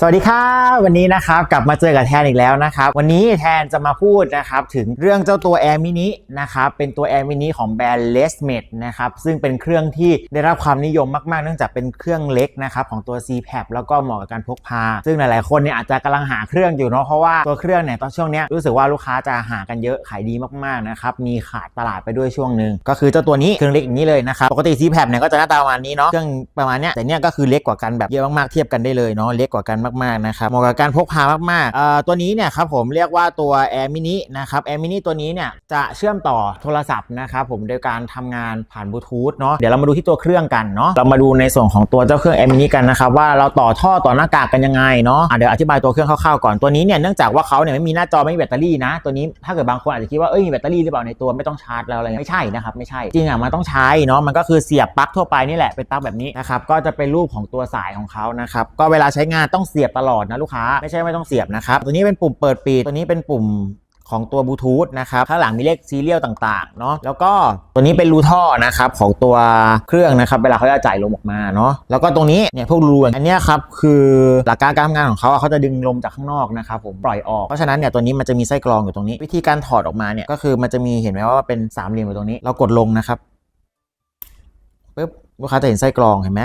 สวัสดีครับวันนี้นะครับกลับมาเจอกับแทนอีกแล้วนะครับ วันนี้แทนจะมาพูดนะครับถึงเรื่องเจ้าตัว Air Mini นะครับเป็นตัว Air Mini ของแบรนด์ l e s m e d นะครับซึ่งเป็นเครื่องที่ได้รับความนิยมมาก ๆ เนื่องจากเป็นเครื่องเล็กนะครับของตัว c p a p แล้วก็เหมาะกับการพกพา ซึ่งหลาย ๆ คนเนี่ยอาจจะกำลังหาเครื่องอยู่เนาะเพราะว่าตัวเครื่องเนี่ยตอนช่วงเนี้ยรู้สึกว่าลูกค้าจะหากันเยอะขายดีมาก ๆ นะครับมีขาดตลาดไปด้วยช่วงหนึ่งก็คือเจ้าตัวนี้เครื่องเล็กอย่างนี้เลยนะครับปกติ c p a p เนี่ยก็จะหน้าตาประมาณนี้เนาะเครื่องประมาณเนี้ยแต่เนี้ยก็คือเล็กกว่ากันแบบเยอะมากๆเทียบกันได้เลยเนาะเล็กกว่ากันมากๆนะครับเหมาะกับการพกพามากๆเอ่อตัวนี้เนี่ยครับผมเรียกว่าตัว Air Mini นะครับ Air Mini ตัวนี้เนี่ยจะเชื่อมต่อโทรศัพท์นะครับผมโดยการทำงานผ่านบลูทูธเนาะเดี๋ยวเรามาดูที่ตัวเครื่องกันเนาะเรามาดูในส่วนของตัวเจ้าเครื่อง Air Mini กันนะครับว่าเราต่อท่อต่อหน้ากากกันยังไงเนาะะเดี๋ยวอธิบายตัวเครื่องคร่าวๆก่อนตัวนี้เนี่ยเนื่องจากว่าเขาเนี่ยไม่มีหน้าจอไม่มีแบตเตอรี่นะ ตัวนี้ถ้าเกิดบางคนอาจจะคิดว่าเอ้ยมีแบตเตอรี่หรือเปล่าในตัวไม่ต้องชาร์จแล้วอะไรเงี้ยไม่ใช่นะครับไม่ใช่จริงอะมันต้องใช้เนาะมันก็คือเสียบปลั๊กทั่วไปนี่แหละเป็นปลั๊กแบบนี้นะครับก็จะเป็นรูปของตัวสายของเขานะครับก็เวลาใช้งานต้องเสียบตลอดนะลูกค้าไม่ใช่ไม่ต้องเสียบนะครับตัวนี้เป็นปุ่มเปิดปิดตัวนี้เป็นปุ่มของตัวบลูทูธนะครับข้างหลังมีเลขซีเรียลต่างๆเนาะแล้วก็ตัวนี้เป็นรูท่อนะครับของตัวเครื่องนะครับเวลาเขาจะจ่ายลมออกมาเนาะแล้วก็ตรงนี้เนี่ยพวกรูอันนี้ครับคือหลักการการทำงานของเขาเขาจะดึงลมจากข้างนอกนะครับผมปล่อยออกเพราะฉะนั้นเนี่ยตัวนี้มันจะมีไส้กรองอยู่ตรงนี้ วิธีการถอดออกมาเนี่ยก็คือมันจะมีเห็นไหมว่าเป็นสามเหลี่ยมอยู่ตรงนี้ เรากดลงนะครับปึ๊บลูกค้าจะเห็นไส้กรองเห็นไหม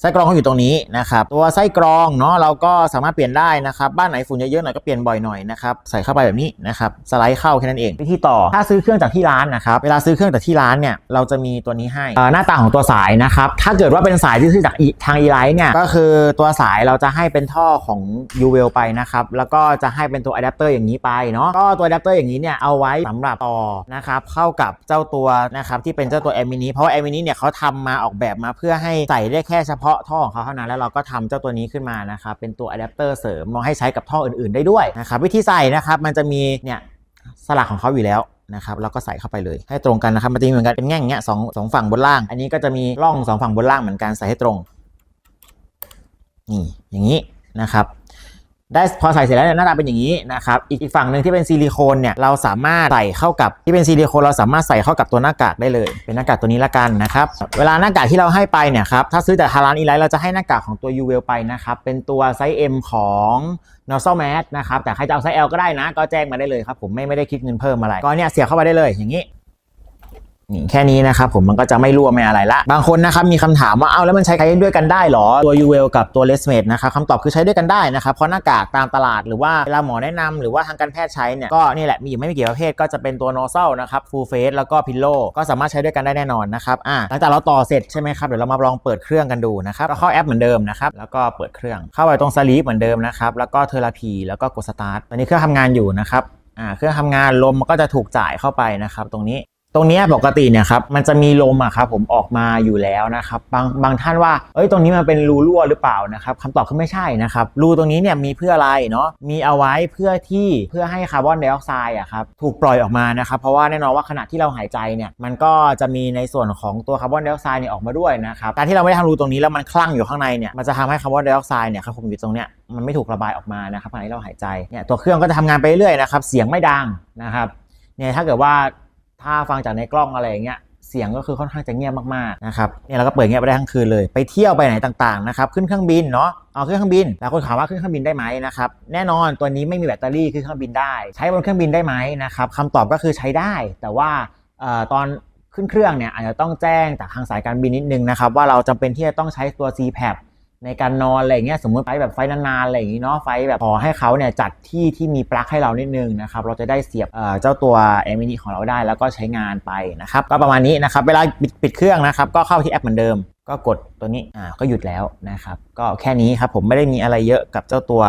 ไส้กรองเขาอยู่ตรงนี้นะครับตัวไส้กรองเนาะเราก็สามารถเปลี่ยนได้นะครับบ้านไหนฝุ่นเยอะๆหน่อยก็เปลี่ยนบ่อยหน่อยนะครับใส่เข้าไปแบบนี้นะครับสไลด์เข้าแค่นั้นเองวิธีต่อถ้าซื้อเครื่องจากที่ร้านนะครับเวลาซื้อเครื่องจากที่ร้านเนี่ยเราจะมีตัวนี้ให้หน้าตาของตัวสายนะครับถ้าเกิดว่าเป็นสายที่ซื้อจากทางอีไลท์เนี่ยก็คือตัวสายเราจะให้เป็นท่อของ u w e l ไปนะครับแล้วก็จะให้เป็นตัวอะแดปเตอร์อย่างนี้ไปเนาะก็ตัวอะแดปเตอร์อย่างนี้เนี่ยเอาไว้สำหรับต่อนะครับเข้ากับเจ้าตัวนะครับที่เป็นเจ้าตัว a อ m i n i เพราะว่า a อ m i n i เนี่ยเขาทำมาออกแบบมาเพื่อให้ใส่ได้แค่เฉพาะท่อของเขาเท่านั้นแล้วเราก็ทำเจ้าตัวนี้ขึ้นมานะครับเป็นตัวอะแดปเตอร์เสริมมาให้ใช้กับท่ออื่นๆได้ด้วยนะครับวิธีใส่นะครับมันจะมีเนี่ยสลักของเขาอยู่แล้วนะครับแล้วก็ใส่เข้าไปเลยให้ตรงกันนะครับมันจะมีเหมือนกันเป็นแง่งเงี้ยสองสองฝั่งบนล่าง อันนี้ก็จะมีร่องสองฝั่งบนล่างเหมือนกันใส่ให้ตรงนี่อย่างนี้นะครับ ได้พอใส่เสร็จแล้วเนี่ยหน้าตาเป็นอย่างนี้นะครับอีกฝั่งหนึ่งที่เป็นซิลิโคนเนี่ยเราสามารถใส่เข้ากับที่เป็นซิลิโคนเราสามารถใส่เข้ากับตัวหน้ากากได้เลย เป็นหน้ากากตัวนี้ละกันนะครับเวลาหน้ากากที่เราให้ไปเนี่ยครับถ้าซื้อแต่ทาร้านอีไลท์เราจะให้หน้ากากของตัว u w e l ไปนะครับเป็นตัวไซส์ M ของ n o s o m a t นะครับแต่ใครจะเอาไซส์ L ก็ได้นะ ก็แจ้งมาได้เลยครับผมไม่ไม่ได้คิดเงินเพิ่มอะไรก็เนี่ยเสียบเข้าไปได้เลยอย่างนี้ นี่แค่นี้นะครับผมมันก็จะไม่รั่วไม่อะไรละ บางคนนะครับมีคำถามว่าเอาแล้วมันใช้ด้วยกันได้หรอ ตัว u w e l กับตัว l e s m a d นะครับคำตอบคือใช้ด้วยกันได้นะครับ เพราะหน้ากากตามตลาดหรือว่าเวลาหมอแนะนำหรือว่าทางการแพทย์ใช้เนี่ยก็นี่แหละมีอยู่ไม่กี่ประเภทก็จะเป็นตัว nozzle นะครับ full face แล้วก็ pillow ก็สามารถใช้ด้วยกันได้แน่นอนนะครับอ่าหลังจากเราต่อเสร็จใช่ไหมครับเดี๋ยวเรามาลองเปิดเครื่องกันดูนะครับเราเข้าแอปเหมือนเดิมนะครับแล้วก็เปิดเครื่องเข้าไปตรง sleep เหมือนเดิมนะครับแล้วก็เทอราพีแล้วก็กด start ตอนนี้เครื่องทำงานอยู่นะครับอ่าเครื่องทำงานลมมันก็จะถูกจ่ายเข้าไปนะครับตรงนี้ ตรงนี้ปกติเนี่ยครับมันจะมีลมอะครับผมออกมาอยู่แล้วนะครับบางบางท่านว่าเอ้ยตรงนี้มันเป็นรูรั่วหรือเปล่านะครับคำตอบคือไม่ใช่นะครับรูตรงนี้เนี่ยมีเพื่ออะไรเนาะมีเอาไว้เพื่อที่เพื่อให้คาร์บอนไดออกไซด์อะครับถูกปล่อยออกมานะครับเพราะว่าแน่นอนว่าขณะที่เราหายใจเนี่ยมันก็จะมีในส่วนของตัวคาร์บอนไดออกไซด์เนี่ยออกมาด้วยนะครับการที่เราไม่ได้ทำรูตรงนี้แล้วมันคลั่งอยู่ข้างในเนี่ยมันจะทำให้คาร์บอนไดออกไซด์เนี่ยครับผมอยู่ตรงเนี้ยมันไม่ถูกระบายออกมานะครับขณะที่เราหายใจเนี่ยตัวเครื่องก็จะทำงานไปเรื่อยนะครับเสียงไม่ดังนะครับเนี่ยถ้าเกิดว่า ถ้าฟังจากในกล้องอะไรอย่างเงี้ยเสียงก็คือค่อนข้างจะเงียบมากๆนะครับเนี่ยเราก็เปิดเงียบไปได้ทั้งคืนเลยไปเที่ยวไปไหนต่างๆนะครับขึ้นเครื่องบินเนาะเอาขึ้นเครื่องบินแล้วคนถามว่าขึ้นเครื่องบินได้ไหมนะครับแน่นอนตัวนี้ไม่มีแบตเตอรี่ขึ้นเครื่องบินได้ ใช้บนเครื่องบินได้ไหมนะครับคำตอบก็คือใช้ได้ แต่ว่าออตอนขึ้นเครื่องเนี่ยอาจจะต้องแจ้งจากทางสายการบินนิดนึงนะครับว่าเราจำเป็นที่จะต้องใช้ตัว c p a p ในการนอนอะไรอย่างเงี้ยสมมติไฟแบบไฟนานๆอะไรอย่างงี้เนาะไฟแบบขอให้เขาเนี่ยจัดที่ที่มีปลั๊กให้เรานิดนึงนะครับเราจะได้เสียบเจ้าตัว a m i n i ของเราได้แล้วก็ใช้งานไปนะครับก็ประมาณนี้นะครับเวลาปิดเครื่องนะครับก็เข้าที่แอปเหมือนเดิม ก็กดตัวนี้อ่าก็หยุดแล้วนะครับ ก็แค่นี้ครับผมไม่ได้มีอะไรเยอะกับเจ้าตัว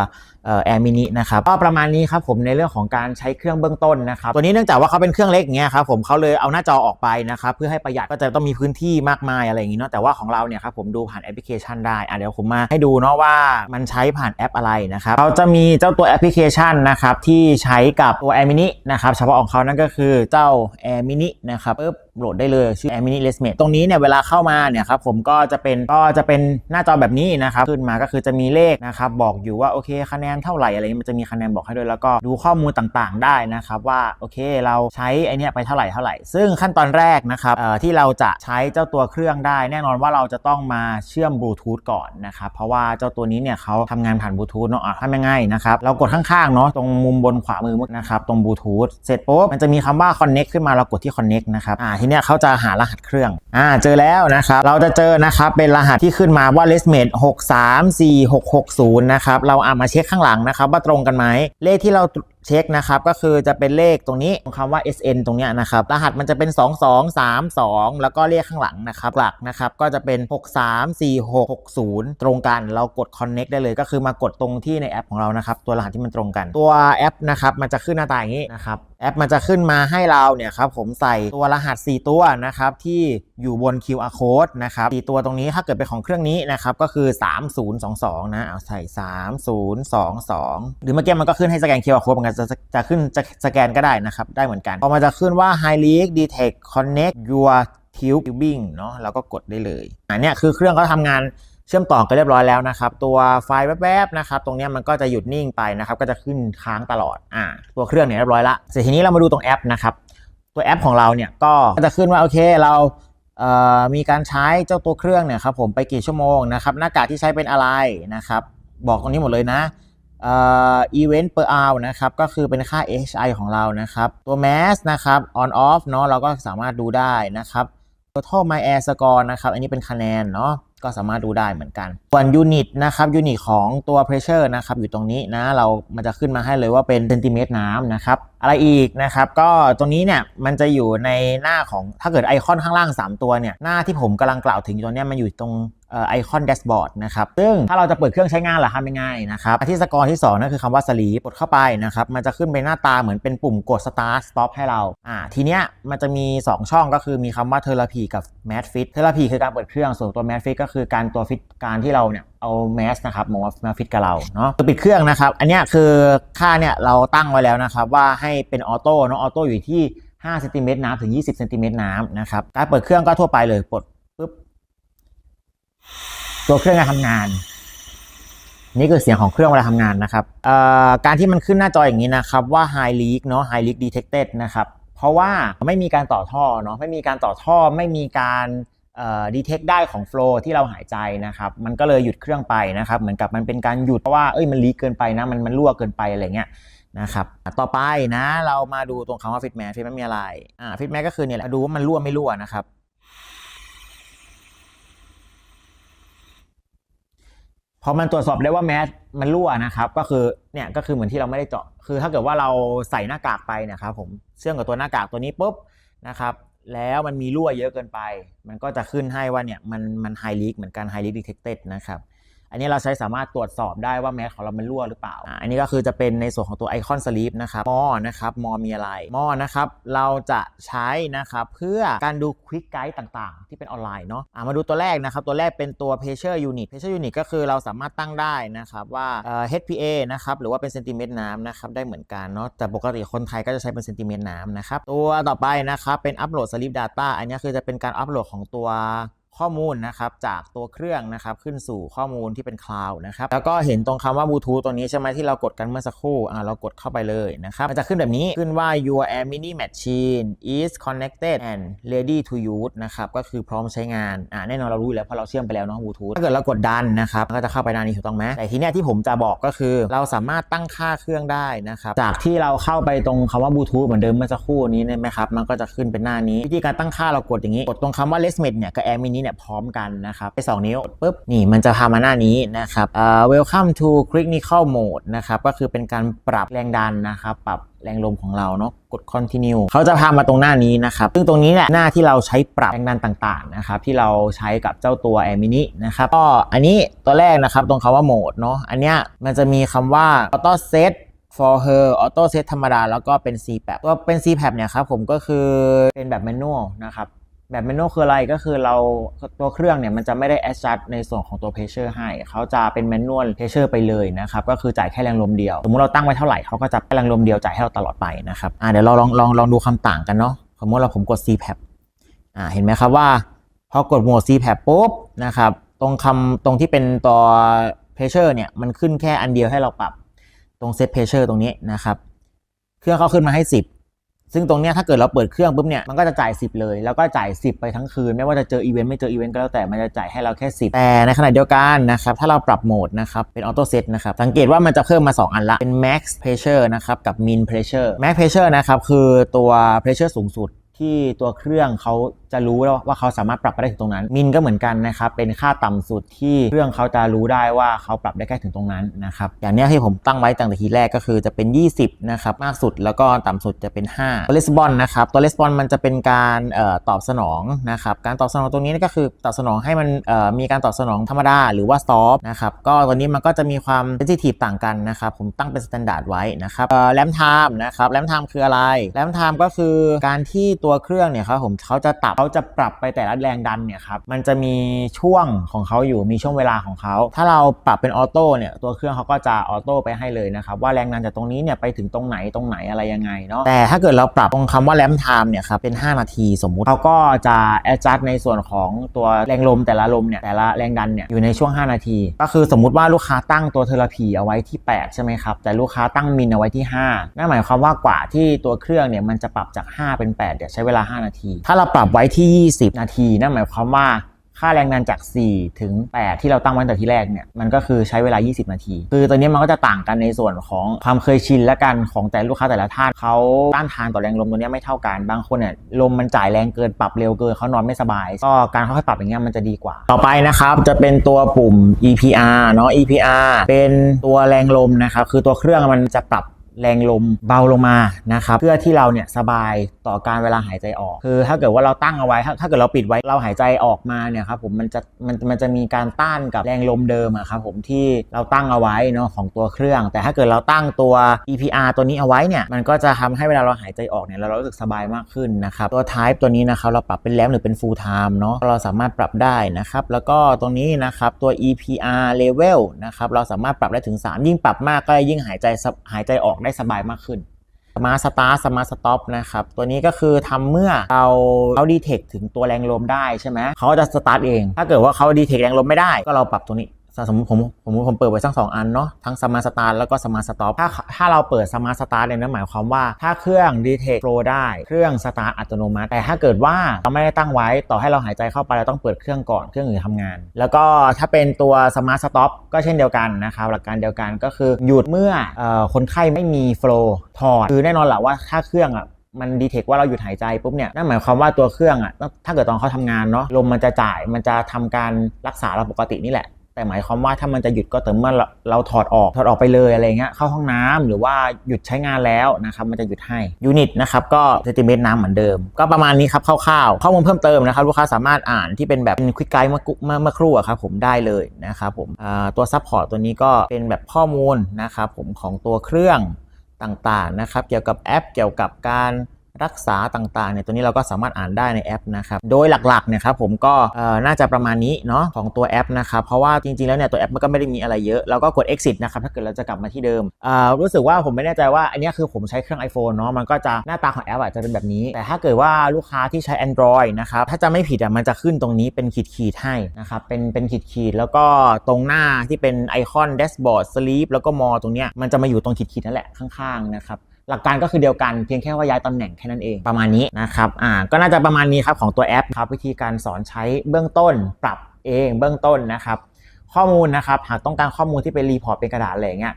เอ่อ Air Mini นะครับก็ประมาณนี้ครับผมในเรื่องของการใช้เครื่องเบื้องต้นนะครับตัวนี้เนื่องจากว่าเขาเป็นเครื่องเล็กอย่างเงี้ยครับผมเขาเลยเอาหน้าจอออกไปนะครับเพื่อให้ประหยัดก็จะต้องมีพื้นที่มากมายอะไรอย่างงี้เนาะแต่ว่าของเราเนี่ยครับผมดูผ่านแอปพลิเคชันได้อะเดี๋ยวผมมาให้ดูเนาะว่ามันใช้ผ่านแอปอะไรนะครับเราจะมีเจ้าตัวแอปพลิเคชันนะครับที่ใช้กับตัว Air Mini นะครับเฉพาะของเขานั่นก็คือเจ้า Air Mini นะครับปึ๊บโหลดได้เลยชื่อ Air Mini Resmate ตรงนี้เนี่ยเวลาเข้ามาเนี่ยครับผมก็จะเป็นก็จะเป็นหน้าจอแบบนี้นะครับขึ้นมาก็คือจะมีเลขนะครับบอกอยู่ว่าโอเคคะแนนเท่าไหร่อะไรนี้มันจะมีคะแนนบอกให้ด้วยแล้วก็ดูข้อมูลต่างๆ ได้นะครับว่าโอเคเราใช้ไอเนี้ยไปเท่าไหร่เท่าไหร่ ซึ่งขั้นตอนแรกนะครับเอ่อที่เราจะใช้เจ้าตัวเครื่องได้ แน่นอนว่าเราจะต้องมาเชื่อมบลูทูธก่อนนะครับเพราะว่าเจ้าตัวนี้เนี่ยเขาทำงานผ่านบลูทูธเนาะทำยังไงนะครับเรากดข้างๆเนาะตรงมุมบนขวามือนะครับตรงบลูทูธเสร็จปุ๊บมันจะมีคำว่า connect ขึ้นมาเรากดที่ connect นะครับอ่าทีเนี้ยเขาจะหารหัสเครื่อง อ่า เจอแล้วนะครับ เราจะเจอนะครับ เป็นรหัสที่ขึ้นมาว่า Resmate 634660 นะครับ เราเอามาเช็คข้างหลังนะครับ ว่าตรงกันไหม เลขที่เรา เช็คนะครับก็คือจะเป็นเลขตรงนี้คำว่า SN ตรงนี้นะครับรหัสมันจะเป็น 2232 แล้วก็เลขข้างหลังนะครับหลักนะครับก็จะเป็น 634660 ตรงกัน เรากด connect ได้เลยก็คือมากดตรงที่ในแอปของเรานะครับตัวรหัสที่มันตรงกัน ตัวแอปนะครับมันจะขึ้นหน้าตาอย่างนี้นะครับแอปมันจะขึ้นมาให้เราเนี่ยครับผมใส่ตัวรหัส 4 ตัวนะครับที่อยู่บน QR code นะครับ4ตัวตรงนี้ถ้าเกิดเป็นของเครื่องนี้นะครับก็คือ 3022 นะเอาใส่ 3022 หรือเมื่อกี้มันก็ขึ้นให้สแกน QR code เหมือนกันจะจะจะขึ้นจะสแกนก็ได้นะครับ ได้เหมือนกันพอมันจะขึ้นว่า High Leak Detect Connect Your Tubing เนาะเราก็กดได้เลยอันเนี้ยคือเครื่องเขาทำงานเชื่อมต่อกันเรียบร้อยแล้วนะครับ ตัวไฟล์แวบๆนะครับ ตรงนี้มันก็จะหยุดนิ่งไปนะครับ ก็จะขึ้นค้างตลอดอ่าตัวเครื่องเนี่ยเรียบร้อยละเสร็จทีนี้เรามาดูตรงแอปนะครับ ตัวแอปของเราเนี่ยก็จะขึ้นว่าโอเคเราเอ่อมีการใช้เจ้าตัวเครื่องเนี่ยครับผมไปกี่ชั่วโมงนะครับหน้ากากที่ใช้เป็นอะไรนะครับ บอกตรงนี้หมดเลยนะ อ่อ event per hour นะครับ ก็คือเป็นค่า HI ของเรานะครับ ตัว mass นะครับ on off เนาะเราก็สามารถดูได้นะครับ total my air score นะครับ อันนี้เป็นคะแนนเนาะก็สามารถดูได้เหมือนกัน ส่วน unit นะครับ unit ของตัว pressure นะครับ อยู่ตรงนี้นะ เรามันจะขึ้นมาให้เลยว่าเป็นเซนติเมตรน้ำนะครับ อะไรอีกนะครับ ก็ตรงนี้เนี่ย มันจะอยู่ในหน้าของถ้าเกิดไอคอนข้างล่าง 3 ตัวเนี่ย หน้าที่ผมกำลังกล่าวถึงตรงเนี้ยมันอยู่ตรง ไอคอนแดชบอร์ดนะครับ ซึ่งถ้าเราจะเปิดเครื่องใช้งานล่ะทำยังไงนะครับที่สกอร์ที่2นั่นคือคำว่า sleep กดเข้าไปนะครับ มันจะขึ้นเป็นหน้าตาเหมือนเป็นปุ่มกด start stop ให้เรา อ่า ทีเนี้ยมันจะมี 2 ช่องก็คือมีคำว่า therapy กับ mat fit therapy คือการเปิดเครื่อง ส่วนตัว mat fit ก็คือการตัวฟิตการที่เราเนี่ยเอาแมสนะครับมามาฟิตกับเราเนาะคือปิดเครื่องนะครับ อันเนี้ยคือค่าเนี่ยเราตั้งไว้แล้วนะครับว่าให้เป็นออโต้เนาะออโต้อยู่ที่5เซนติเมตรน้ำถึง 20เซนติเมตรน้ำนะครับการเปิดเครื่องก็ทั่วไปเลยกด ตัวเครื่องจะทำงาน นี่คือเสียงของเครื่องเวลาทำงานนะครับการที่มันขึ้นหน้าจออย่างนี้นะครับว่า high leak เนาะ high leak detected นะครับเพราะว่าไม่มีการต่อท่อเนาะไม่มีการต่อท่อไม่มีการดีเทคได้ของโฟล์ที่เราหายใจนะครับมันก็เลยหยุดเครื่องไปนะครับเหมือนกับมันเป็นการหยุดเพราะว่าเอ้ยมันลีกเกินไปนะมันมันรั่วเกินไปอะไรเงี้ยนะครับต่อไปนะเรามาดูตรงคำว่าฟิตแมทฟิตแมทมีอะไรอ่าฟิตแมทก็คือเนี่ยแหละดูว่ามันรั่วไม่รั่วนะครับ พอมันตรวจสอบได้ว่าแมสมันรั่วนะครับ ก็คือเนี่ยก็คือเหมือนที่เราไม่ได้เจาะ คือถ้าเกิดว่าเราใส่หน้ากากไปนะครับผมเชื่อมกับตัวหน้ากากตัวนี้ปุ๊บนะครับแล้วมันมีรั่วเยอะเกินไป มันก็จะขึ้นให้ว่าเนี่ยมันมันไฮลิกเหมือนกันไฮลิกดีเทคเต็ดนะครับ อันนี้เราใช้สามารถตรวจสอบได้ว่าแมสของเรามันรั่วหรือเปล่าอ่าอันนี้ก็คือจะเป็นในส่วนของตัวไอคอนสลีปนะครับมอนะครับมอมีอะไรมอนะครับเราจะใช้นะครับเพื่อการดูควิกไกด์ต่างๆ ที่เป็นออนไลน์เนาะอ่ามาดูตัวแรกนะครับ ตัวแรกเป็นตัว pressure unit pressure unit ก็คือเราสามารถตั้งได้นะครับว่าเอ่อ HPA นะครับหรือว่าเป็นเซนติเมตรน้ำนะครับได้เหมือนกันเนาะแต่ปกติคนไทยก็จะใช้เป็นเซนติเมตรน้ำนะครับตัวต่อไปนะครับเป็น upload sleep data อันนี้คือจะเป็นการอัปโหลดของตัว ข้อมูลนะครับจากตัวเครื่องนะครับขึ้นสู่ข้อมูลที่เป็นคลาวด์นะครับแล้วก็เห็นตรงคำว่าบลูทูธตัวนี้ใช่ไหมที่เรากดกันเมื่อสักครู่อ่าเรากดเข้าไปเลยนะครับมันจะขึ้นแบบนี้ขึ้นว่า your air mini machine is connected and ready to use นะครับก็คือพร้อมใช้งานอ่าแน่นอนเรารู้อยู่แล้วเพราะเราเชื่อมไปแล้วเนาะบลูทูธถ้าเกิดเรากดดันนะครับก็จะเข้าไปหน้านี้ถูกต้องไหมแต่ทีเนี้ยที่ผมจะบอกก็คือ เราสามารถตั้งค่าเครื่องได้นะครับจากที่เราเข้าไปตรงคำว่าบลูทูธเหมือนเดิมเมื่อสักครู่นี้นี่ไหมครับมันก็จะขึ้นเป็นหน้านี้วิธีการตั้งค่าเรากดอย่างนี้กดตรงคำว่า Resmate เนี่ยกับ Air Mini เนี่ยพร้อมกันนะครับไป2นิ้วปุ๊บนี่มันจะพามาหน้านี้นะครับเอ่อ welcome to critical mode นะครับก็คือเป็นการปรับแรงดันนะครับปรับแรงลมของเราเนาะกด continue เขาจะพามาตรงหน้านี้นะครับ ซึ่งตรงนี้แหละหน้าที่เราใช้ปรับแรงดันต่างๆนะครับที่เราใช้กับเจ้าตัว Air Mini นะครับก็อันนี้ตัวแรกนะครับตรงคำว่า mode เนาะอันเนี้ยมันจะมีคำว่า auto set for her auto set ธรรมดา แล้วก็เป็น CPAP ตัวเป็น CPAP เนี่ยครับผมก็คือเป็นแบบ manual นะครับ แบบเมนูคืออะไรก็คือเราตัวเครื่องเนี่ยมันจะไม่ได้ adjust ในส่วนของตัว pressure ให้ เขาจะเป็น manual pressure ไปเลยนะครับก็คือจ่ายแค่แรงลมเดียว สมมติเราตั้งไว้เท่าไหร่เขาก็จะแรงลมเดียวจ่ายให้เราตลอดไปนะครับอ่าเดี๋ยวเราลองลองลองดูคำต่างกันเนาะสมมติเราผมกด CPAP อ่าเห็นไหมครับว่า พอกดโหมด CPAP ปุ๊บนะครับตรงคำตรงที่เป็นตัว pressure เนี่ยมันขึ้นแค่อันเดียวให้เราปรับตรง set pressure ตรงนี้นะครับเครื่องเขาขึ้นมาให้ 10 ซึ่งตรงเนี้ยถ้าเกิดเราเปิดเครื่องปุ๊บเนี่ยมันก็จะจ่าย 10 เลย แล้วก็จ่าย 10 ไปทั้งคืน ไม่ว่าจะเจออีเวนต์ไม่เจออีเวนต์ก็แล้วแต่มันจะจ่ายให้เราแค่ 10 แต่ในขณะเดียวกันนะครับถ้าเราปรับโหมดนะครับเป็นออโต้เซตนะครับสังเกตว่ามันจะเพิ่มมา 2 อันละ เป็น max pressure นะครับกับ min pressure max pressure นะครับคือตัว pressure สูงสุดที่ตัวเครื่องเขา จะรู้แล้วว่าเขาสามารถปรับไปได้ถึงตรงนั้น มินก็เหมือนกันนะครับ เป็นค่าต่ำสุดที่เครื่องเขาจะรู้ได้ว่าเขาปรับได้แค่ถึงตรงนั้นนะครับ อย่างเนี้ยที่ผมตั้งไว้ตั้งแต่ทีแรกก็คือจะเป็น 20 นะครับ มากสุดแล้วก็ต่ำสุดจะเป็น 5 ตัวレスปอนนะครับ ตัวレスปอนมันจะเป็นการเอ่อตอบสนองนะครับ การตอบสนองตรงนี้ก็คือตอบสนองให้มันเอ่อมีการตอบสนองธรรมดาหรือว่าซอฟนะครับ ก็ตัวนี้มันก็จะมีความเซนซิทีฟต่างกันนะครับ ผมตั้งเป็นสแตนดาร์ดไว้นะครับเอ่อแรมไทม์นะครับ แรมไทม์คืออะไร แรมไทม์ก็คือการที่ตัวเครื่องเนี่ยครับผมเขาจะตับ เขาจะปรับไปแต่ละแรงดันเนี่ยครับมันจะมีช่วงของเขาอยู่มีช่วงเวลาของเขา ถ้าเราปรับเป็นออโต้เนี่ยตัวเครื่องเขาก็จะออโต้ไปให้เลยนะครับว่าแรงดันจากตรงนี้เนี่ยไปถึงตรงไหนตรงไหนอะไรยังไงเนาะแต่ถ้าเกิดเราปรับตรงคำว่าแรมไทม์เนี่ยครับเป็น 5 นาทีสมมุติเขาก็จะ adjust ในส่วนของตัวแรงลมแต่ละลมเนี่ยแต่ละแรงดันเนี่ยอยู่ในช่วง 5 นาที ก็คือสมมุติว่าลูกค้าตั้งตัวเทอราพีเอาไว้ที่ 8 ใช่ไหมครับแต่ลูกค้าตั้งมินเอาไว้ที่ 5นั่นหมายความว่ากว่าที่ตัวเครื่องเนี่ยมันจะปรับจาก 5 เป็น8เนี่ยใช้เวลา 5 นาที ถ้าเราปรับไว้ที่ 20 นาทีนั่นหมายความว่าค่าแรงดันจาก 4 ถึง 8 ที่เราตั้งไว้ตั้งแต่ที่แรกเนี่ยมันก็คือใช้เวลา 20 นาที คือตัวนี้มันก็จะต่างกันในส่วนของความเคยชินและกันของแต่ลูกค้าแต่ละท่านเขาต้านทานต่อแรงลมตัวนี้ไม่เท่ากันบางคนเนี่ยลมมันจ่ายแรงเกินปรับเร็วเกินเขานอนไม่สบาย ก็การค่อยๆปรับอย่างเงี้ยมันจะดีกว่า ต่อไปนะครับจะเป็นตัวปุ่ม EPR เนาะ EPR เป็นตัวแรงลมนะครับคือตัวเครื่องมันจะปรับ แรงลมเบาลงมานะครับเพื่อที่เราเนี่ยสบายต่อการเวลาหายใจออก คือถ้าเกิดว่าเราตั้งเอาไว้ถ้าถ้าเกิดเราปิดไว้เราหายใจออกมาเนี่ยครับผมมันจะมันมันจะมีการต้านกับแรงลมเดิมอะครับผมที่เราตั้งเอาไว้เนาะของตัวเครื่อง แต่ถ้าเกิดเราตั้งตัว EPR ตัวนี้เอาไว้เนี่ยมันก็จะทำให้เวลาเราหายใจออกเนี่ยเรารู้สึกสบายมากขึ้นนะครับตัว type ตัวนี้นะครับเราปรับเป็นแรมหรือเป็น full time เนาะเราสามารถปรับได้นะครับแล้วก็ตรงนี้นะครับตัว EPR level นะครับเราสามารถปรับได้ถึง 3 ยิ่งปรับมากก็ยิ่งหายใจหายใจออกได้สบายมากขึ้นมาสตาร์สมาสต็อปนะครับ ตัวนี้ก็คือทำเมื่อเราเขาดีเทคถึงตัวแรงลมได้ใช่ไหมเขาจะสตาร์ทเอง ถ้าเกิดว่าเขาดีเทคแรงลมไม่ได้ ก็เราปรับตัวนี้ สมมติผมผมผมเปิดไว้ทั้งสองอันเนาะทั้งสมาร์ทสตาร์แล้วก็สมาร์ทสต็อปถ้าถ้าเราเปิดสมาร์ทสตาร์เนี่ยนั่นหมายความว่าถ้าเครื่องดีเทคโฟลได้เครื่องสตาร์อัตโนมัติ แต่ถ้าเกิดว่าเราไม่ได้ตั้งไว้ต่อให้เราหายใจเข้าไปเราต้องเปิดเครื่องก่อนเครื่องอื่นทำงาน แล้วก็ถ้าเป็นตัวสมาร์ทสต็อปก็เช่นเดียวกันนะครับหลักการเดียวกันก็คือหยุดเมื่อออคนไข้ไม่มีโฟลถอดคือแน่นอนแหละว่าถ้าเครื่องอะมันดีเทคว่าเราหยุดหายใจปุ๊บเนี่ยนั่นหมายความว่าตัวเครื่องอะถ้าเกิดตอนเขาทำงานเนาะลมมันจะจ่ายมันจะทำการรักษาเราปกตินี่แหละ แต่หมายความว่าถ้ามันจะหยุดก็เต่อเมื่อเราเราถอดออกถอดออกไปเลยอะไรเงี้ยเข้าห้องน้ำหรือว่าหยุดใช้งานแล้วนะครับมันจะหยุดให้ยูนิตนะครับก็เซนติเมตรน้ำเหมือนเดิม ก็ประมาณนี้ครับคร่าวๆข้อมูลเพิ่มเติมนะครับลูกค้าสามารถอ่านที่เป็นแบบเป็นควิกไกด์เมื่อเมื่อเมื่อครู่ครับผมได้เลยนะครับผมตัวซัพพอร์ตตัวนี้ก็เป็นแบบข้อมูลนะครับผมของตัวเครื่องต่างๆนะครับเกี่ยวกับแอปเกี่ยวกับการ รักษาต่างๆเนี่ยตัวนี้เราก็สามารถอ่านได้ในแอปนะครับ โดยหลักๆเนี่ยครับผมก็น่าจะประมาณนี้เนาะของตัวแอปนะครับเพราะว่าจริงๆแล้วเนี่ยตัวแอปมันก็ไม่ได้มีอะไรเยอะเราก็กด exit นะครับถ้าเกิดเราจะกลับมาที่เดิมรู้สึกว่าผมไม่แน่ใจว่าอันนี้คือผมใช้เครื่อง iPhone เนาะมันก็จะหน้าตาของแอปอาจจะเป็นแบบนี้ แต่ถ้าเกิดว่าลูกค้าที่ใช้ Android นะครับถ้าจะไม่ผิดอะมันจะขึ้นตรงนี้เป็นขีดๆให้นะครับเป็นเป็นขีดๆแล้วก็ตรงหน้าที่เป็นไอคอน dashboard sleep แล้วก็มอตรงเนี้ยมันจะมาอยู่ตรงขีดๆนั่นแหละข้างๆนะครับ หลักการก็คือเดียวกันเพียงแค่ว่าย้ายตำแหน่งแค่นั้นเองประมาณนี้นะครับอ่าก็น่าจะประมาณนี้ครับของตัวแอปครับวิธีการสอนใช้เบื้องต้น ปรับเองเบื้องต้นนะครับข้อมูลนะครับหากต้องการข้อมูลที่เป็นรีพอร์ตเป็นกระดาษอะไรอย่างเงี้ย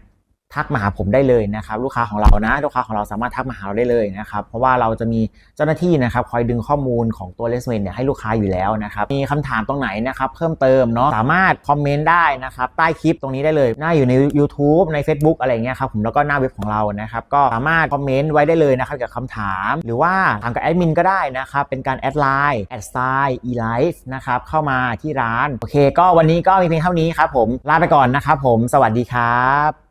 ทักมาหาผมได้เลยนะครับ ลูกค้าของเรานะ ลูกค้าของเราสามารถทักมาหาเราได้เลยนะครับ เพราะว่าเราจะมีเจ้าหน้าที่นะครับ คอยดึงข้อมูลของตัวเลสเวนเนี่ยให้ลูกค้าอยู่แล้วนะครับ มีคำถามตรงไหนนะครับ เพิ่มเติมเนาะสามารถคอมเมนต์ได้นะครับ ใต้คลิปตรงนี้ได้เลย หน้าอยู่ใน YouTube ใน Facebook อะไรเงี้ยครับผมแล้วก็หน้าเว็บของเรานะครับ ก็สามารถคอมเมนต์ไว้ได้เลยนะครับเกี่ยวกับคำถาม หรือว่าถามกับแอดมินก็ได้นะครับเป็นการแอดไลน์แอดไซน์ e-life นะครับเข้ามาที่ร้านโอเค ก็วันนี้ก็มีเพียงเท่านี้ครับผมลาไปก่อนนะครับผมสวัสดีครับ